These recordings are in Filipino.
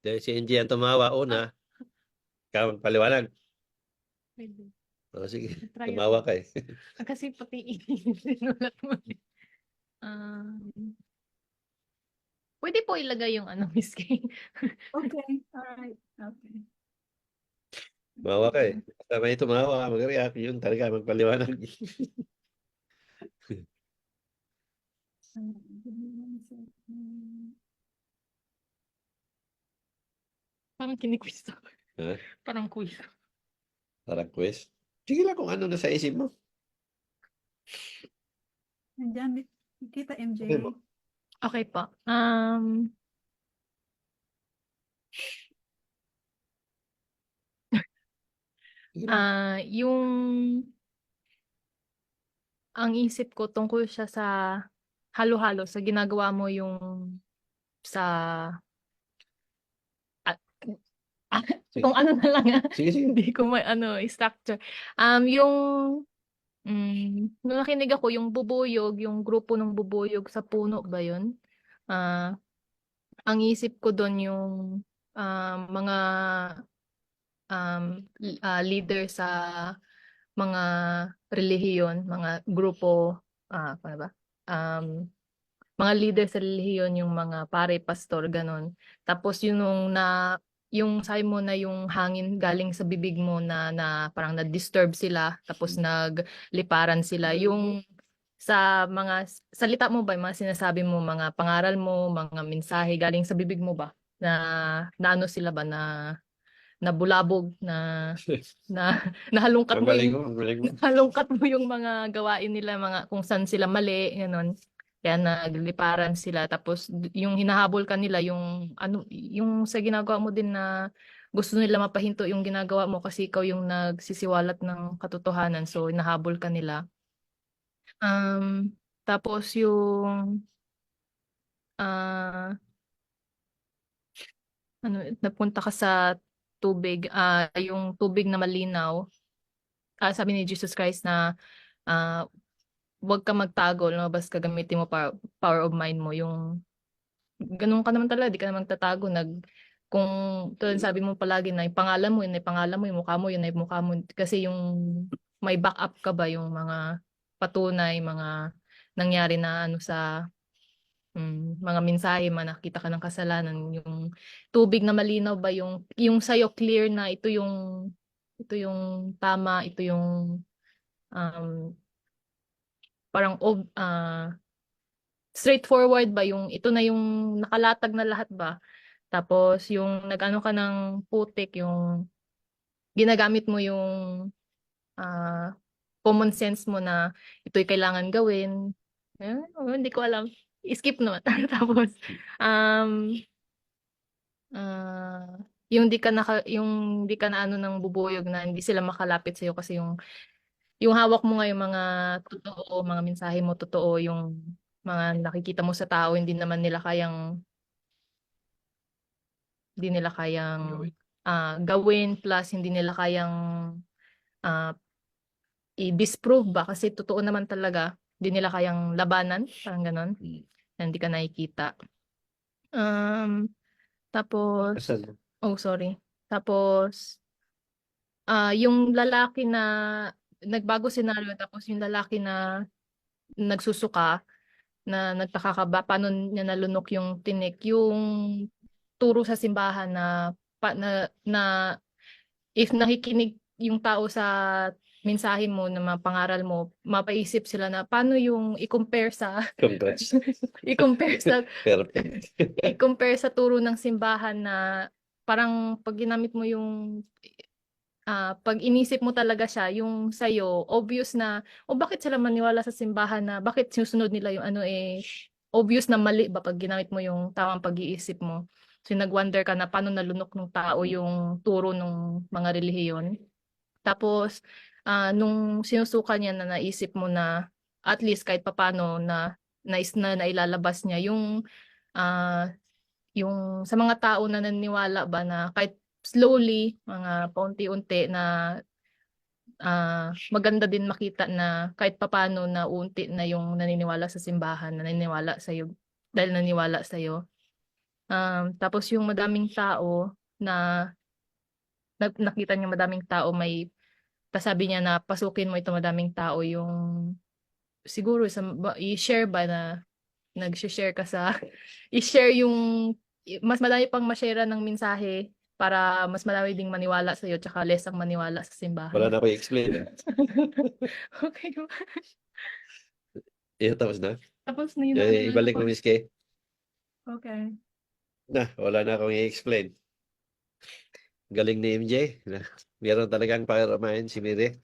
Dahil si Angie ang tumawa una. Ikaw ang paliwanag. Pwede. O, sige, Try tumawa ka eh. Ah, Kasi pati sinulat mo. eh. Um, pwede po ilagay yung ano, Miss Kay. Okay, alright, okay. Tumawa ka eh. Basta may tumawa, mag-react. Yun talaga, magpaliwanag. Uh, give me one second. Parang kiniquiz ako. Ha? Parang quiz. Parang quiz. Sige lang kung ano na sa isip mo. Nandiyan, kita MJ. Okay po. Okay po. Um, ah yung ang isip ko tungkol siya sa halo-halo sa ginagawa mo yung sa ah, Sige. kung ano na lang ah. Sige, sige. hindi ko may ano structure um yung mm, nung nakinig ako yung bubuyog yung grupo ng bubuyog sa puno ba yun ah ang isip ko doon yung um, mga um, l- ah, leader sa mga relihiyon mga grupo ah paano ba um mga leader sa relihiyon yung mga pare pastor ganon tapos yun nung na yung sabi mo na yung hangin galing sa bibig mo na na parang na-disturb sila tapos nagliparan sila. Yung sa mga salita mo ba yung mga sinasabi mo mga pangaral mo mga mensahe galing sa bibig mo ba? Na na ano sila ba na nabulabog na na nahalungkat mo yung nahalungkat mo yung mga gawain nila mga kung saan sila mali ganon kaya nagliparan sila. Tapos yung hinahabol ka nila yung ano yung sa ginagawa mo din na gusto nila mapahinto yung ginagawa mo kasi ikaw yung nagsisiwalat ng katotohanan. So hinahabol ka nila. Um tapos yung ah ano napunta ka sa tubig ah yung tubig na malinaw. Ah, sabi ni Jesus Christ na ah huwag ka magtago, lumabas ka gamitin mo power, power of mind mo. Yung ganun ka naman talaga, di ka naman magtatago. Nag, kung tulad sabi mo palagi na yung pangalan mo, yun ay pangalan mo, yung mukha mo, yun ay mukha mo. Kasi yung may backup ka ba yung mga patunay, mga nangyari na ano sa mm, mga mensahe, man nakita ka ng kasalanan, yung tubig na malinaw ba yung yung sa'yo clear na ito yung ito yung tama, ito yung um, parang ah, straightforward ba yung ito na yung nakalatag na lahat ba? Tapos yung nag-ano ka ng putik yung ginagamit mo yung ah, common sense mo na ito'y kailangan gawin. Eh, hindi ko alam. Skip naman. Tapos um ah, yung di ka naka, yung di ka na ano ng bubuyog na hindi sila makalapit sa kasi yung yung hawak mo nga yung mga totoo, mga mensahe mo totoo, yung mga nakikita mo sa tao, hindi naman nila kayang hindi nila kayang ah, gawin plus hindi nila kayang ah, i-disprove ba kasi totoo naman talaga hindi nila kayang labanan parang ganon Mm. na hindi ka nakikita um tapos. Oh, sorry. Tapos, ah yung lalaki na nagbago senaryo, tapos yung lalaki na nagsusuka, na nagtaka ka ba, paano niya nalunok yung tinik, yung turo sa simbahan na, pa, na, na if nakikinig yung tao sa mensahe mo, na mga pangaral mo, mapaisip sila na paano yung i-compare sa, i-compare sa i-compare sa turo ng simbahan na parang pag ginamit mo yung ah, pag inisip mo talaga siya, yung sa'yo, obvious na, o bakit sila maniwala sa simbahan na, bakit sinusunod nila yung ano eh, obvious na mali ba pag ginamit mo yung tamang pag-iisip mo. So nag-wonder ka na paano nalunok ng tao yung turo ng mga relihiyon. Tapos, ah, nung sinusuka niya na naisip mo na at least kahit papano na nais na nailalabas niya yung ah yung sa mga tao na naniniwala ba na kahit slowly, mga paunti-unti na ah, maganda din makita na kahit papano na unti na yung naniniwala sa simbahan, na naniniwala sa iyo dahil naniniwala sa iyo. Um, tapos yung madaming tao na na- nakita niya madaming tao may tas sabi niya na pasukin mo ito madaming tao yung siguro sa i-share ba na nag-share ka sa i-share yung mas madami pang ma-share ng mensahe para mas madami ding maniwala sa iyo tsaka less ang maniwala sa simbahan. Wala na ako i-explain. okay. Yan, tapos na. Tapos na yun. Eh, ibalik mo, Miss Kay. Okay. Na, wala na akong i-explain. Galing ni MJ. Na, meron talagang pakiramahin si Miri.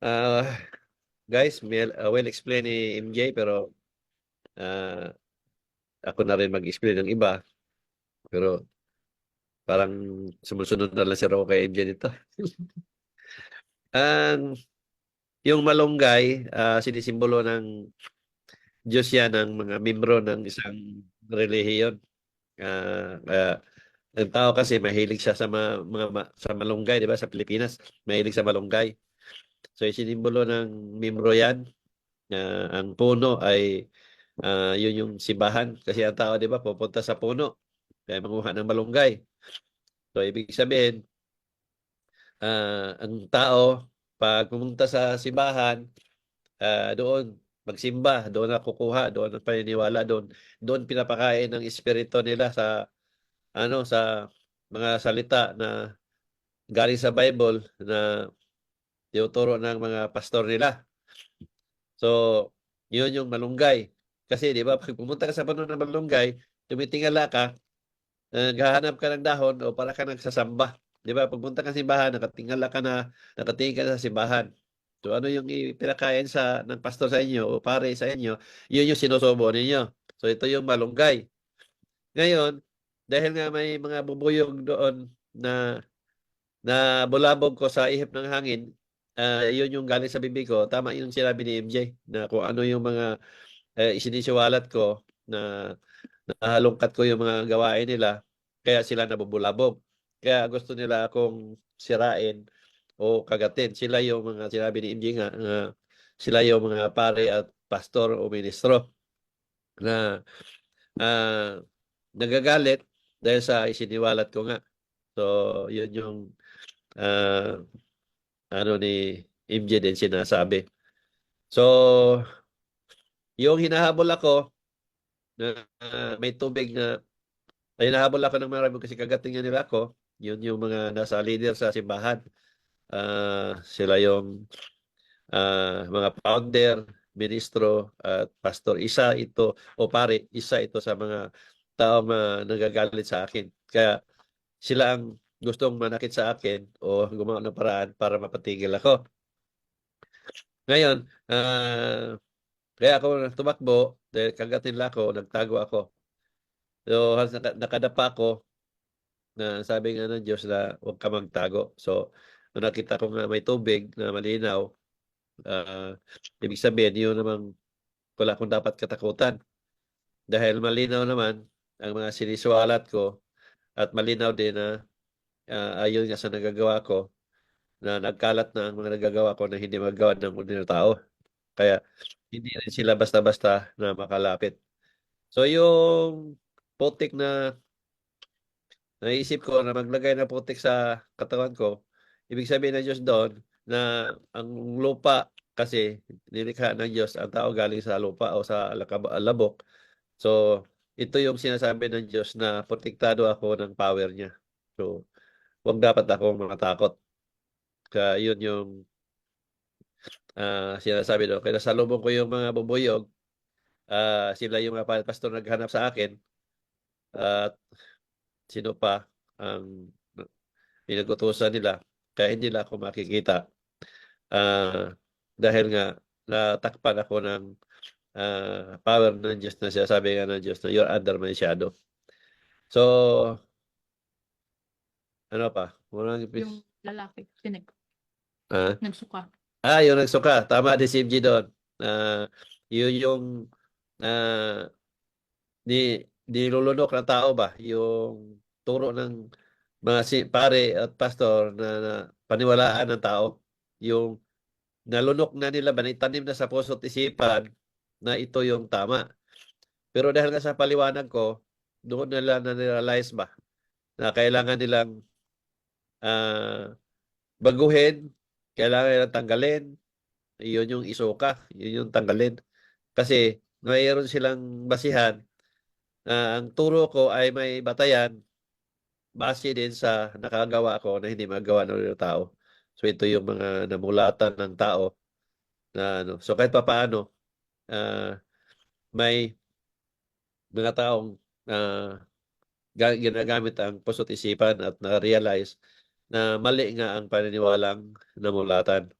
Ah, guys, well, uh, well explained ni MJ pero ah, ako na rin mag-explain ng iba. Pero parang sumusunod na lang si Ro kay MJ dito. Ang yung malunggay, ah, sinisimbolo ng Diyos yan ng mga membro ng isang relihiyon. Ah, kaya ang tao kasi mahilig siya sa mga ma- sa malunggay, 'di ba? Sa Pilipinas, mahilig sa malunggay. So isinimbolo ng membro 'yan. Ah, ang puno ay ah, yun yung sibahan kasi ang tao 'di ba pupunta sa puno kaya manguha ng malunggay. So ibig sabihin ah, ang tao pag pumunta sa simbahan ah, doon magsimba, doon na kukuha, doon ang paniniwala, doon doon pinapakain ng espiritu nila sa ano sa mga salita na galing sa Bible na tinuturo ng mga pastor nila. So, yun yung malunggay. Kasi, di ba, pag pumunta ka sa puno ng malunggay, tumitingala ka, uh, gahanap ka ng dahon o para ka nagsasamba. Di ba, pagpunta ka sa simbahan, nakatingala ka na, nakatingin ka sa simbahan. So, ano yung ipinakain sa, ng pastor sa inyo o pare sa inyo, yun yung sinusubo ninyo. So, ito yung malunggay. Ngayon, dahil nga may mga bubuyog doon na na bulabog ko sa ihip ng hangin, ah, yun yung galing sa bibig ko. Tama yung sinabi ni MJ na kung ano yung mga uh, isinisiwalat ko na nahalungkat ko yung mga gawain nila, kaya sila nabubulabog. Kaya gusto nila akong sirain o kagatin. Sila yung mga sinabi ni MJ nga, nga sila yung mga pare at pastor o ministro na ah, nagagalit dahil sa isiniwalat ko nga. So, yun yung ah, ano ni MJ din sinasabi. So, yung hinahabol ako na ah, may tubig na ay hinahabol ako ng marami kasi kagating nila ako. Yun yung mga nasa leader sa simbahan. Ah, sila yung ah, mga founder, ministro at pastor. Isa ito o pare, isa ito sa mga taong uh, nagagalit sa akin. Kaya sila ang gustong manakit sa akin o gumawa ng paraan para mapatigil ako. Ngayon, ah, kaya ako tumakbo dahil kagatin lang ako, nagtago ako. So, naka- nakadapa ako na sabi nga ng Diyos na huwag ka magtago. So, nung nakita ko nga may tubig na malinaw, ah, ibig sabihin, yun namang wala akong dapat katakutan. Dahil malinaw naman ang mga sinisiwalat ko at malinaw din na ah, ayon nga sa nagagawa ko na nagkalat na ang mga nagagawa ko na hindi magagawa ng ordinary tao. Kaya hindi rin sila basta-basta na makalapit. So yung putik na naisip ko na maglagay ng putik sa katawan ko, ibig sabihin ng Diyos doon na ang lupa kasi nilikha ng Diyos ang tao galing sa lupa o sa labok. So ito yung sinasabi ng Diyos na protektado ako ng power niya. So, huwag dapat akong matakot. Kaya yun yung ah, sinasabi doon. Kaya nasalubong ko yung mga bubuyog. ah, sila yung mga pastor naghanap sa akin. At sino pa ang pinagutusan nila. Kaya hindi nila ako makikita. Ah, dahil nga natakpan ako ng ah, power ng Diyos na sinasabi nga ng Diyos na you're under my shadow. So, ano pa? Walang, Yung lalaki, tinik, ah, nagsuka. Ah, yung nagsuka. Tama, di si MG doon. Ah, yun yung ah, di, nilulunok ng tao ba? Yung turo ng mga si, pare at pastor na, na paniwalaan ng tao. Yung nalunok na nila ba, naitanim na sa puso at isipan na ito yung tama. Pero dahil nga sa paliwanag ko doon nila na-realize ba na kailangan nilang ah, baguhin, kailangan nilang tanggalin. Yun yung isuka, yun yung tanggalin. Kasi mayroon silang basihan na ang turo ko ay may batayan base din sa nakagawa ko na hindi magawa ng tao. So ito yung mga namulatan ng tao na ano. So kahit papaano ah, may mga taong ga- ginagamit ang puso't isipan at na-realize na mali nga ang paniniwalang namulatan.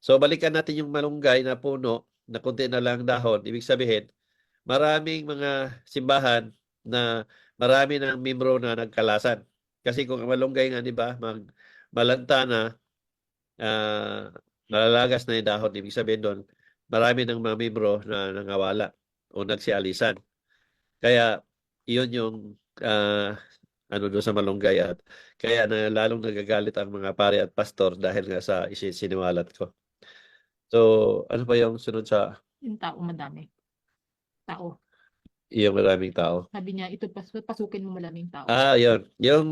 So balikan natin yung malunggay na puno na kunti na lang dahon. Ibig sabihin, maraming mga simbahan na marami ng membro na nagkalasan. Kasi kung malunggay nga, di ba, mag, malanta na, ah, malalagas na yung dahon. Ibig sabihin doon, marami ng mga membro na nangawala o nagsialisan. Kaya, iyon yung ah, ano doon sa malunggay at kaya na lalong nagagalit ang mga pare at pastor dahil nga sa isiniwalat ko. So, ano pa yung sunod sa Yung tao madami. Tao. iyong maraming tao? Sabi niya, ito pas pasukin mo maraming tao. Ah, yun. Yung,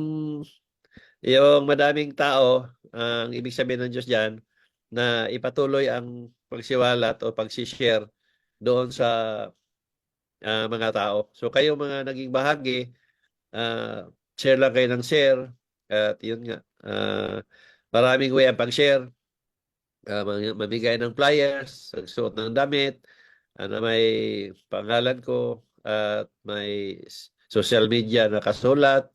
yung madaming tao, ang ibig sabihin ng Diyos dyan, na ipatuloy ang pagsiwalat o pagsishare doon sa ah, mga tao. So kayo mga naging bahagi, ah, share lang kayo ng share. At yun nga, ah, maraming way ang pag-share. Ah, mag- mamigay ng flyers, suot ng damit, ah, na may pangalan ko, at may social media na kasulat,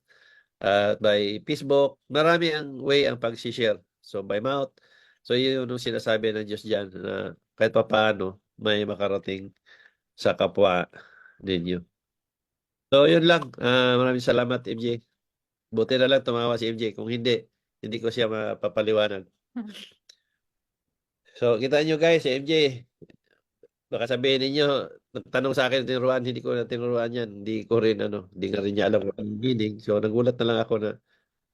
at by Facebook. Marami ang way ang pag-share. So by mouth. So yun yung sinasabi ng Diyos dyan na kahit pa paano may makarating sa kapwa ninyo. So yun lang. Ah, maraming salamat MJ. Buti na lang tumawa si MJ. Kung hindi, hindi ko siya mapapaliwanag. So kita nyo guys, si MJ, baka sabihin ninyo, nagtanong sa akin tinuruan, hindi ko na tinuruan yan. Hindi ko rin ano, hindi nga rin niya alam anong meaning. So nagulat na lang ako na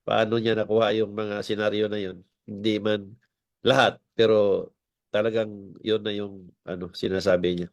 paano niya nakuha yung mga senaryo na yun. Hindi man lahat, pero talagang yun na yung ano sinasabi niya.